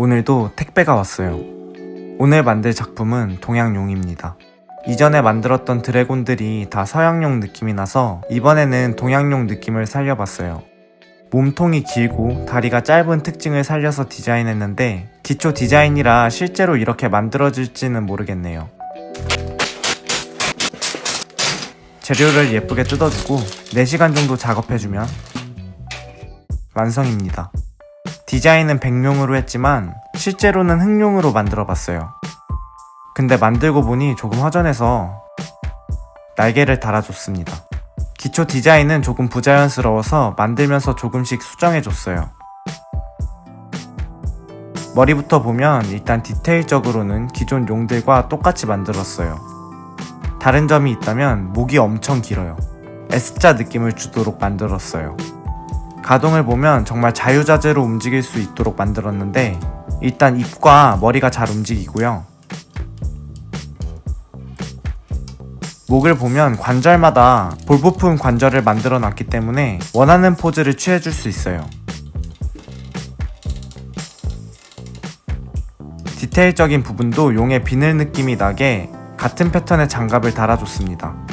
오늘도 택배가 왔어요. 오늘 만들 작품은 동양용입니다. 이전에 만들었던 드래곤들이 다 서양용 느낌이 나서 이번에는 동양용 느낌을 살려봤어요. 몸통이 길고 다리가 짧은 특징을 살려서 디자인했는데 기초 디자인이라 실제로 이렇게 만들어질지는 모르겠네요. 재료를 예쁘게 뜯어주고 4시간 정도 작업해주면 완성입니다. 디자인은 백룡으로 했지만 실제로는 흑룡으로 만들어 봤어요. 근데 만들고 보니 조금 허전해서 날개를 달아줬습니다. 기초 디자인은 조금 부자연스러워서 만들면서 조금씩 수정해줬어요. 머리부터 보면 일단 디테일적으로는 기존 용들과 똑같이 만들었어요. 다른 점이 있다면 목이 엄청 길어요. S자 느낌을 주도록 만들었어요. 가동을 보면 정말 자유자재로 움직일 수 있도록 만들었는데 일단 입과 머리가 잘 움직이고요. 목을 보면 관절마다 볼 부품 관절을 만들어 놨기 때문에 원하는 포즈를 취해 줄 수 있어요. 디테일적인 부분도 용의 비늘 느낌이 나게 같은 패턴의 장갑을 달아줬습니다.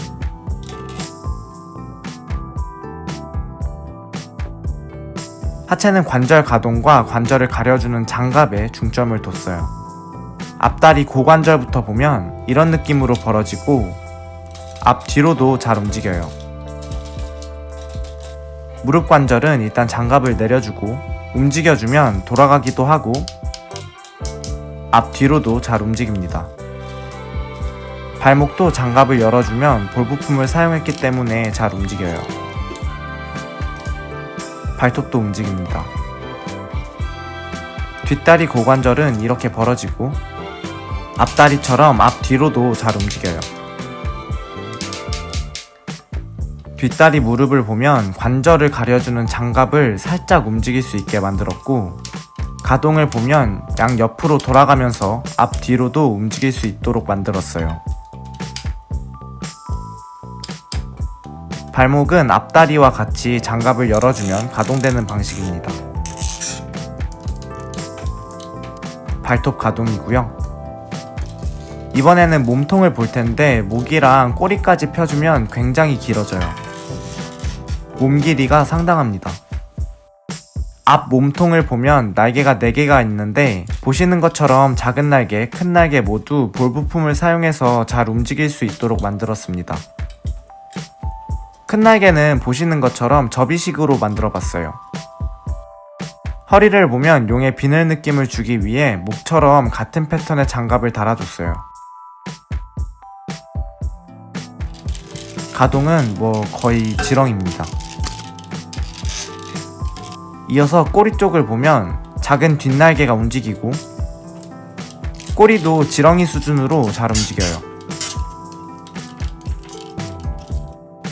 하체는 관절 가동과 관절을 가려주는 장갑에 중점을 뒀어요. 앞다리 고관절부터 보면 이런 느낌으로 벌어지고 앞 뒤로도 잘 움직여요. 무릎 관절은 일단 장갑을 내려주고 움직여주면 돌아가기도 하고 앞 뒤로도 잘 움직입니다. 발목도 장갑을 열어주면 볼 부품을 사용했기 때문에 잘 움직여요. 발톱도 움직입니다. 뒷다리 고관절은 이렇게 벌어지고 앞다리처럼 앞 뒤로도 잘 움직여요. 뒷다리 무릎을 보면 관절을 가려주는 장갑을 살짝 움직일 수 있게 만들었고 가동을 보면 양 옆으로 돌아가면서 앞 뒤로도 움직일 수 있도록 만들었어요. 발목은 앞다리와 같이 장갑을 열어주면 가동되는 방식입니다. 발톱 가동이고요. 이번에는 몸통을 볼 텐데 목이랑 꼬리까지 펴주면 굉장히 길어져요. 몸 길이가 상당합니다. 앞 몸통을 보면 날개가 4개가 있는데 보시는 것처럼 작은 날개, 큰 날개 모두 볼 부품을 사용해서 잘 움직일 수 있도록 만들었습니다. 큰 날개는 보시는 것처럼 접이식으로 만들어 봤어요. 허리를 보면 용의 비늘 느낌을 주기 위해 목처럼 같은 패턴의 장갑을 달아줬어요. 가동은 뭐 거의 지렁입니다. 이어서 꼬리 쪽을 보면 작은 뒷날개가 움직이고 꼬리도 지렁이 수준으로 잘 움직여요.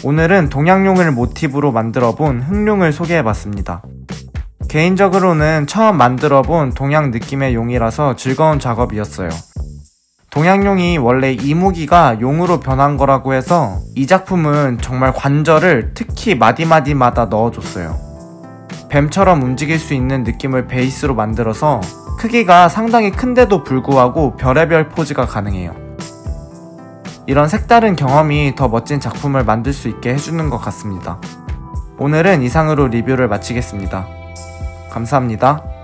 오늘은 동양용을 모티브로 만들어 본 흑룡을 소개해 봤습니다. 개인적으로는 처음 만들어 본 동양 느낌의 용이라서 즐거운 작업이었어요. 동양용이 원래 이무기가 용으로 변한 거라고 해서 이 작품은 정말 관절을 특히 마디마디마다 넣어줬어요. 뱀처럼 움직일 수 있는 느낌을 베이스로 만들어서 크기가 상당히 큰데도 불구하고 별의별 포즈가 가능해요. 이런 색다른 경험이 더 멋진 작품을 만들 수 있게 해주는 것 같습니다. 오늘은 이상으로 리뷰를 마치겠습니다. 감사합니다.